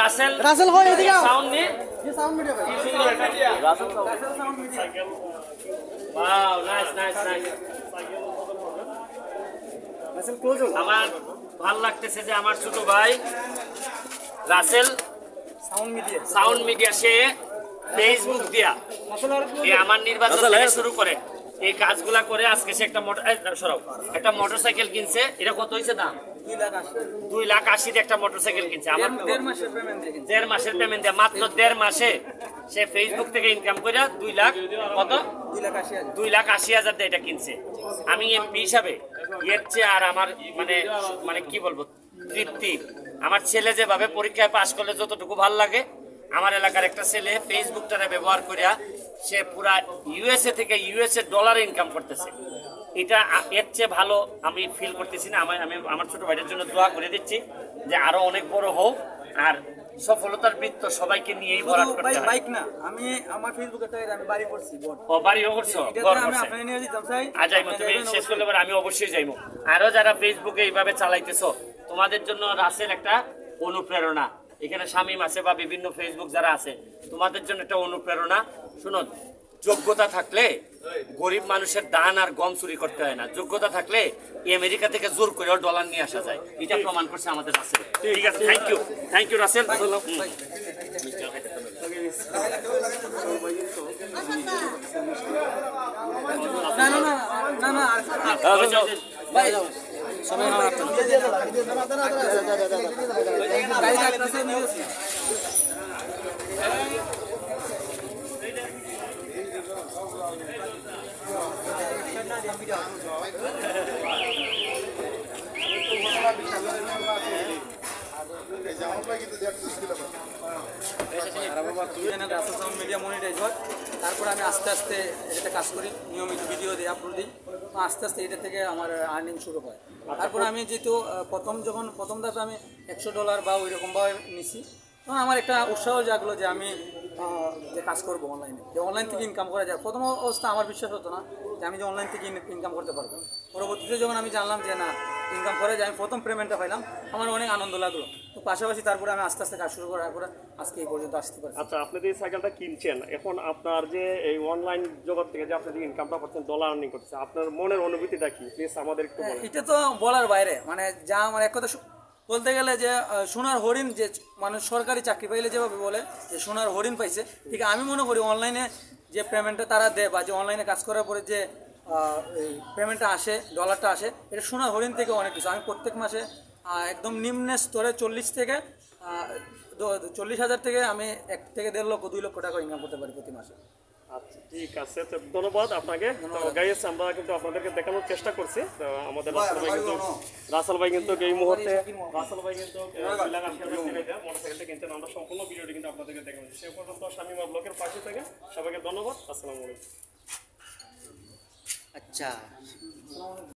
রাসেল রাসেল হয় এদিকে আও। সাউন্ড নিয়ে ये साउंड मीडिया কি সুন্দর একটা wow nice nice nice Rasel close हो আমার ভাল লাগতেছে যে আমার ছোট ভাই Rasel sound media sound media সে ফেসবুক দিয়া আসলে আর এই আমার নির্বাচন থেকে শুরু করে এই কাজগুলা করে আজকে সে একটা মোটর এই, সরাও একটা মোটরসাইকেল কিনছে এটা কত হয়েছে দাম দুই লাখ আসবে দুই লাখ আশির একটা মোটরসাইকেল কিনছে। আমার দেড় মাসের পেমেন্ট দিয়ে কিনছি। দেড় মাসের পেমেন্ট দেয়। মাত্র দেড় মাসে সে ফেসবুক থেকে ইনকাম করে দুই লাখ কত? দুই লাখ আশি হাজার। দুই লাখ আশি হাজার দিয়ে এটা কিনছে। আমি এমপি হিসাবে এর চেয়ে আর আমার মানে মানে কি বলব? তৃপ্তি। আমার ছেলে যেভাবে পরীক্ষায় পাশ করলে যতটুকু ভালো লাগে আমার এলাকার একটা ছেলে ফেসবুকটারে ব্যবহার করিয়া সে পুরা ইউএসএ থেকে ইউএসএ ডলার ইনকাম করতেছে। এটা এর চেয়ে ভালো আমি ফিল করতেছি না। আমার আমি আমার ছোট ভাইয়ের জন্য দোয়া করে দিচ্ছি যে আরও অনেক বড় হোক আর সফলতার বৃত্ত সবাইকে নিয়েই ভরাট করতে হয়। বাইক না আমি আমার ফেসবুকে তো আমি বাড়ি করছি ও বাড়িও করছ ঘর আমি। আপনাকে নিয়ে যেতাম চাই। আজ যাইবো তুমি শেষ করলে পরে আমি অবশ্যই যাইবো। আরও যারা ফেসবুকে এইভাবে চালাইতেছো তোমাদের জন্য রাসেল একটা অনুপ্রেরণা। এখানে শামিম আছে বা বিভিন্ন ফেসবুক যারা আছে তোমাদের জন্য একটা অনুপ্রেরণা। শুনো যোগ্যতা থাকলে গরিব মানুষের দান আর গম চুরি করতে হয় না যোগ্যতা থাকলে আমেরিকা থেকে জোর করেও ডলার নিয়ে আসা যায় এটা প্রমাণ করছে আমাদের রাসেল ঠিক আছে thank you thank you Rasel. না না না না না ওই যে- ওই যে- ভাই সময় না গাড়ি লাগতেছে নিয়ে যাচ্ছি। রাসেল সাউন্ড মিডিয়া মনিটাইজ হয় তারপরে আমি আস্তে আস্তে এটাতে কাজ করি, নিয়মিত ভিডিও দিই আপলোড দিই। আস্তে আস্তে এটা থেকে আমার আর্নিং শুরু হয়। তারপরে আমি যেহেতু প্রথম যখন, প্রথম ধাপে আমি একশো ডলার বা ওই রকমভাবে নিছি। আমার একটা উৎসাহ জাগলো যে আমি যে কাজ করব অনলাইনে যে অনলাইন থেকে ইনকাম করা যায়। প্রথম অবস্থা আমার বিশ্বাস হতো না যে আমি যে অনলাইন থেকে ইনকাম করতে পারব। পরবর্তীতে যখন আমি জানলাম যে না ইনকাম করে যে আমি প্রথম পেমেন্টটা পাইলাম। আমার অনেক আনন্দ লাগল। তো পাশাপাশি তারপরে আমি আস্তে আস্তে কাজ শুরু করার পরে আজকে এই পর্যন্ত আসতে পারছি। আচ্ছা আপনি যে সাইকেলটা কিনছেন এখন আপনার যে এই অনলাইন জগৎ থেকে যে আপনি যে ইনকামটা করছেন ডলার আর্নিং করছেন আপনার মনের অনুভূতিটা কি? প্লিজ আমাদের একটু হ্যাঁ, এটা তো বলার বাইরে। মানে যা আমার এক কথা বলতে গেলে যে সোনার হরিণ যে মানুষ সরকারি চাকরি পাইলে যেভাবে বলে, যে সোনার হরিণ পাইছে, ঠিক আমি মনে করি অনলাইনে যে পেমেন্টটা তারা দেয় বা যে অনলাইনে কাজ করার পরে যে পেমেন্টটা আসে ডলারটা আসে, এটা সোনার হরিণ থেকে অনেক কিছু। আমি প্রত্যেক মাসে একদম নিম্ন স্তরে চল্লিশ থেকে চল্লিশ হাজার থেকে আমি এক থেকে দেড় লক্ষ, দুই লক্ষ টাকা ইনকাম করতে পারি প্রতি মাসে। আচ্ছা ঠিক আছে তো ধন্যবাদ আপনাকে তো গাইস আমরা কিন্তু আপনাদেরকে দেখানোর চেষ্টা করছি তো আমাদের রাসেল ভাই কিন্তু রাসেল ভাই কিন্তু এই মুহূর্তে রাসেল ভাই কিন্তু মোটরসাইকেলটা কিনছেন আমরা সম্পূর্ণ ভিডিওটি কিন্তু আপনাদেরকে দেখানো সে পর্যন্ত স্বামীমা ব্লকের পাশে থেকে সবাইকে ধন্যবাদ আসসালামু আলাইকুম আচ্ছা